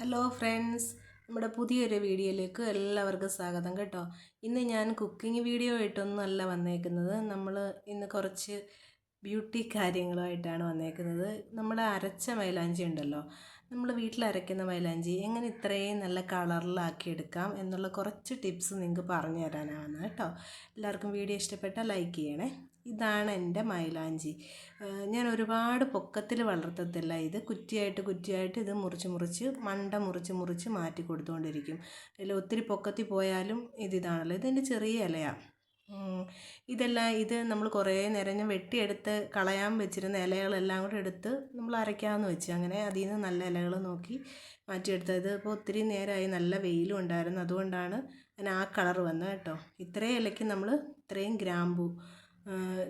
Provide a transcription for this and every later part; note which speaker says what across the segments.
Speaker 1: Hello friends നമ്മുടെ പുതിയൊരു വീഡിയോയിലേക്ക് എല്ലാവർക്കും സ്വാഗതം കേട്ടോ. ഇന്ന് ഞാൻ കുക്കിംഗ് വീഡിയോ ആയിട്ടൊന്നും അല്ല വന്നേക്കുന്നത്. നമ്മൾ ഇന്ന് കുറച്ച് ബ്യൂട്ടി കാര്യങ്ങളുമായിട്ടാണ് വന്നേക്കുന്നത്. നമ്മുടെ അരച്ച മൈലാഞ്ചി ഉണ്ടല്ലോ. നമ്മൾ വീട്ടിൽ അരയ്ക്കുന്ന മൈലാഞ്ചി എങ്ങനെ ഇത്രയും നല്ല കളറിലാക്കി എടുക്കാം എന്നുള്ള കുറച്ച് ടിപ്സ് നിങ്ങൾക്ക് പറഞ്ഞു തരാനാണ് കേട്ടോ. എല്ലാവർക്കും വീഡിയോ ഇഷ്ടപ്പെട്ടാൽ ലൈക്ക് ചെയ്യണേ. ഇതാണ് എന്റെ മൈലാഞ്ചി. ഞാൻ ഒരുപാട് പൊക്കത്തിൽ വളർത്തത്തില്ല. ഇത് കുറ്റിയായിട്ട് കുറ്റിയായിട്ട് ഇത് മുറിച്ച് മുറിച്ച് മണ്ട മുറിച്ച് മുറിച്ച് മാറ്റി കൊടുത്തുകൊണ്ടിരിക്കും അതിൽ ഒത്തിരി പൊക്കത്തിൽ പോയാലും ഇതിതാണല്ലോ ഇതെന്റെ ചെറിയ ഇലയാണ് ഇതെല്ലാം ഇത് നമ്മൾ കുറേ നേരം ഞാൻ വെട്ടിയെടുത്ത് കളയാൻ വെച്ചിരുന്ന ഇലകളെല്ലാം കൂടെ എടുത്ത് നമ്മൾ അരയ്ക്കാമെന്ന് വെച്ച്. അങ്ങനെ അതിൽ നിന്ന് നല്ല ഇലകൾ നോക്കി മാറ്റിയെടുത്തത് ഇപ്പോൾ ഒത്തിരി നേരമായി നല്ല വെയിലും ഉണ്ടായിരുന്നു. അതുകൊണ്ടാണ് അതിന് ആ കളർ വന്നത് കേട്ടോ. ഇത്രയും ഇലയ്ക്ക് നമ്മൾ ഇത്രയും ഗ്രാമ്പു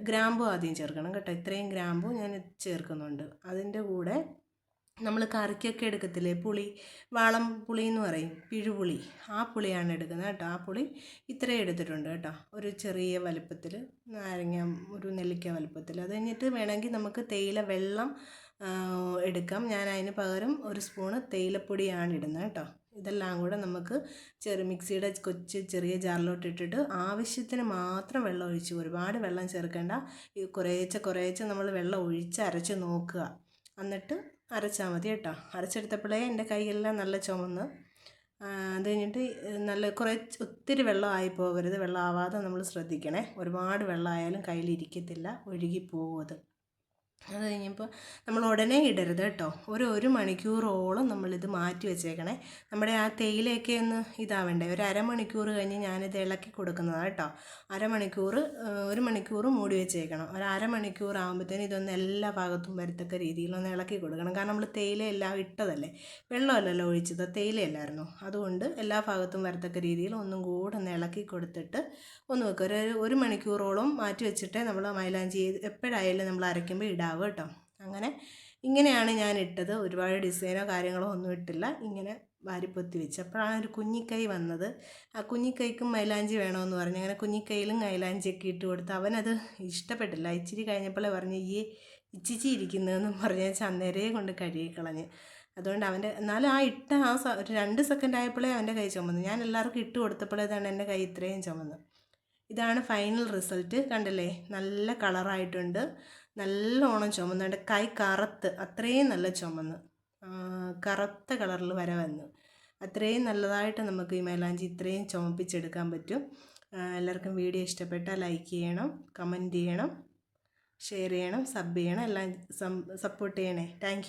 Speaker 1: ഗ്രാമ്പു ആദ്യം ചേർക്കണം കേട്ടോ. ഇത്രയും ഗ്രാമ്പു ഞാൻ ചേർക്കുന്നുണ്ട്. അതിന്റെ കൂടെ നമ്മൾ കറിക്കൊക്കെ എടുക്കത്തില്ലേ? പുളി വാളം പുളി എന്ന് പറയും. പിഴുപുളി. ആ പുളിയാണ് എടുക്കുന്നത് കേട്ടോ. ആ പുളി ഇത്രയും എടുത്തിട്ടുണ്ട് കേട്ടോ. ഒരു ചെറിയ വലുപ്പത്തിൽ നാരങ്ങ ഒരു നെല്ലിക്ക വലുപ്പത്തിൽ അത് കഴിഞ്ഞിട്ട് വേണമെങ്കിൽ നമുക്ക് തേയില വെള്ളം എടുക്കാം. ഞാൻ അതിന് പകരം ഒരു സ്പൂണ് തേയിലപ്പൊടിയാണ് ഇടുന്നത് കേട്ടോ. ഇതെല്ലാം കൂടെ നമുക്ക് ചെറു മിക്സിയുടെ കൊച്ചു ചെറിയ ജാറിലോട്ട് ഇട്ടിട്ട് ആവശ്യത്തിന് മാത്രം വെള്ളം ഒഴിച്ച് ഒരുപാട് വെള്ളം ചേർക്കേണ്ട. കുറേച്ച കുറേശ്ശെ നമ്മൾ വെള്ളം ഒഴിച്ച് അരച്ച് നോക്കുക. എന്നിട്ട് അരച്ചാൽ മതി കേട്ടോ. അരച്ചെടുത്തപ്പോഴേ എന്റെ കൈയെല്ലാം നല്ല ചുമന്ന്. അത് കഴിഞ്ഞിട്ട് നല്ല കുറേ ഒത്തിരി വെള്ളം ആയി പോകരുത്. വെള്ളം ആവാതെ നമ്മൾ ശ്രദ്ധിക്കണേ. ഒരുപാട് വെള്ളമായാലും കയ്യിലിരിക്കത്തില്ല. ഒഴുകി പോകും അത്. അത് കഴിഞ്ഞപ്പോൾ നമ്മൾ ഉടനെ ഇടരുത് കേട്ടോ. ഒരു ഒരു മണിക്കൂറോളം നമ്മളിത് മാറ്റി വെച്ചേക്കണേ. നമ്മുടെ ആ തേയിലയൊക്കെ ഒന്ന് ഇതാവണ്ടേ? ഒരു അരമണിക്കൂർ കഴിഞ്ഞ് ഞാനിത് ഇളക്കി കൊടുക്കുന്നതാണ് കേട്ടോ. അരമണിക്കൂർ ഒരു മണിക്കൂർ മൂടി വെച്ചേക്കണം. ഒരു അരമണിക്കൂർ ആകുമ്പോഴത്തേനും ഇതൊന്ന് എല്ലാ ഭാഗത്തും വരത്തക്ക രീതിയിലൊന്ന് ഇളക്കി കൊടുക്കണം. കാരണം നമ്മൾ തേയില എല്ലാം ഇട്ടതല്ലേ? വെള്ളമല്ലല്ലോ ഒഴിച്ചത്. തേയിലയല്ലായിരുന്നു? അതുകൊണ്ട് എല്ലാ ഭാഗത്തും വരത്തക്ക രീതിയിൽ ഒന്നും കൂടെ ഒന്ന് ഇളക്കി കൊടുത്തിട്ട് ഒന്ന് വെക്കുക ഒരു ഒരു മണിക്കൂറോളം മാറ്റി വെച്ചിട്ടേ നമ്മൾ മൈലാഞ്ചി എപ്പോഴായാലും നമ്മൾ അരയ്ക്കുമ്പോൾ ഇടാവും. കേട്ടോ. അങ്ങനെ ഇങ്ങനെയാണ് ഞാൻ ഇട്ടത്. ഒരുപാട് ഡിസൈനോ കാര്യങ്ങളോ ഒന്നും ഇട്ടില്ല. ഇങ്ങനെ വാരിപ്പൊത്തി വെച്ച് അപ്പോഴാണ് ഒരു കുഞ്ഞിക്കൈ വന്നത്. ആ കുഞ്ഞിക്കൈക്കും മൈലാഞ്ചി വേണമെന്ന് പറഞ്ഞു. അങ്ങനെ കുഞ്ഞിക്കൈയിലും മൈലാഞ്ചിയൊക്കെ ഇട്ട് കൊടുത്ത് അവനത് ഇഷ്ടപ്പെട്ടില്ല. ഇച്ചിരി കഴിഞ്ഞപ്പോഴേ പറഞ്ഞു ഈ ഇച്ചിച്ചി ഇരിക്കുന്നതെന്നും പറഞ്ഞ് ചന്നേരയെ കൊണ്ട് കഴുകിക്കളഞ്ഞ്. അതുകൊണ്ട് അവന്റെ എന്നാലും ആ ഇട്ട ആ ഒരു രണ്ട് സെക്കൻഡ് ആയപ്പോഴേ അവന്റെ കൈ ചുമന്നു. ഞാൻ എല്ലാവർക്കും ഇട്ട് കൊടുത്തപ്പോഴേതാണ് എന്റെ കൈ ഇത്രയും ചുമന്ന് ഇതാണ് ഫൈനൽ റിസൾട്ട് കണ്ടല്ലേ? നല്ല കളറായിട്ടുണ്ട് നല്ലോണം ചുമന്നുണ്ട് കൈ കറുത്ത്. അത്രയും നല്ല ചുമന്ന്. കറുത്ത കളറിൽ വര വന്നു. അത്രയും നല്ലതായിട്ട് നമുക്ക് ഈ മൈലാഞ്ചി ഇത്രയും ചുമപ്പിച്ചെടുക്കാൻ പറ്റും. എല്ലാവർക്കും വീഡിയോ ഇഷ്ടപ്പെട്ടാൽ ലൈക്ക് ചെയ്യണം കമന്റ് ചെയ്യണം ഷെയർ ചെയ്യണം സബ് ചെയ്യണം എല്ലാം സപ്പോർട്ട് ചെയ്യണേ. താങ്ക്